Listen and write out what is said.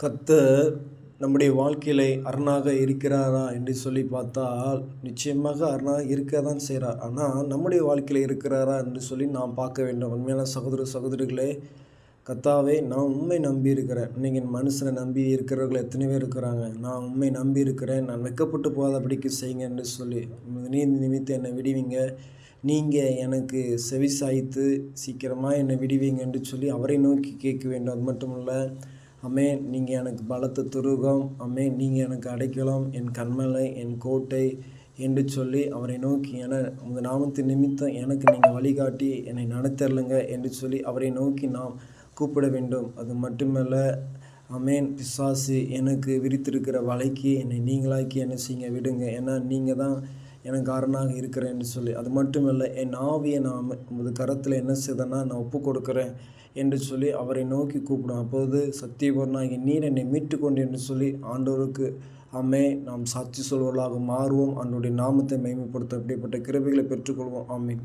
கர்த்தர் நம்முடைய வாழ்க்கையிலே அரணாக இருக்கிறாரா என்று சொல்லி பார்த்தால் நிச்சயமாக அரணாக இருக்க தான் செய்கிறார். ஆனால் நம்முடைய வாழ்க்கையில் இருக்கிறாரா என்று சொல்லி நாம் பார்க்க வேண்டும். உண்மையான சகோதர சகோதரிகளே கத்தாவே நான் உண்மை நம்பி இருக்கிறேன் இன்னைக்கு மனுஷனை நம்பி இருக்கிறவர்கள் எத்தனை பேர் இருக்கிறாங்க? நான் உண்மை நம்பி இருக்கிறேன். நான் வெக்கப்பட்டு போகாதபடிக்கு செய்யுங்க என்று சொல்லி நீதி நிமித்தம் என்னை விடுவீங்க. நீங்கள் எனக்கு செவி சாய்த்து சீக்கிரமாக என்னை விடுவீங்க என்று சொல்லி அவரை நோக்கி கேட்க வேண்டும். அது மட்டும் இல்லை அம்மே நீங்கள் எனக்கு பலத்த துருகம். அம்மே நீங்கள் எனக்கு அடைக்கலம். என் கண்மலை என் கோட்டை என்று சொல்லி அவரை நோக்கி என உங்கள் நாமத்தின் நிமித்தம் எனக்கு நீங்கள் வழிகாட்டி என்னை நடத்தரலுங்க என்று சொல்லி அவரை நோக்கி நாம் கூப்பிட வேண்டும். அது மட்டுமல்ல அமேன். பிசாசு எனக்கு விரித்திருக்கிற வலைக்கு என்னை நீங்களாக்கி என்ன செய்யுங்க? விடுங்க. ஏன்னா நீங்கள் தான் எனக்கு காரணமாக இருக்கிறேன்னு சொல்லி. அது மட்டுமல்ல என் ஆவியை நான் உமது கரத்தில் என்ன செய்தேன்னா நான் ஒப்பு கொடுக்குறேன் என்று சொல்லி அவரை நோக்கி கூப்பிடும். அப்போது சத்தியபூர்ணாகி நீர் என்னை மீட்டு கொண்டு என்று சொல்லி ஆண்டோருக்கு அம்மே நாம் சாட்சி சொல்வர்களாக மாறுவோம். அன்னுடைய நாமத்தை மேம்படுத்த அப்படிப்பட்ட கிருபைகளை பெற்றுக்கொள்வோம். ஆமீன்.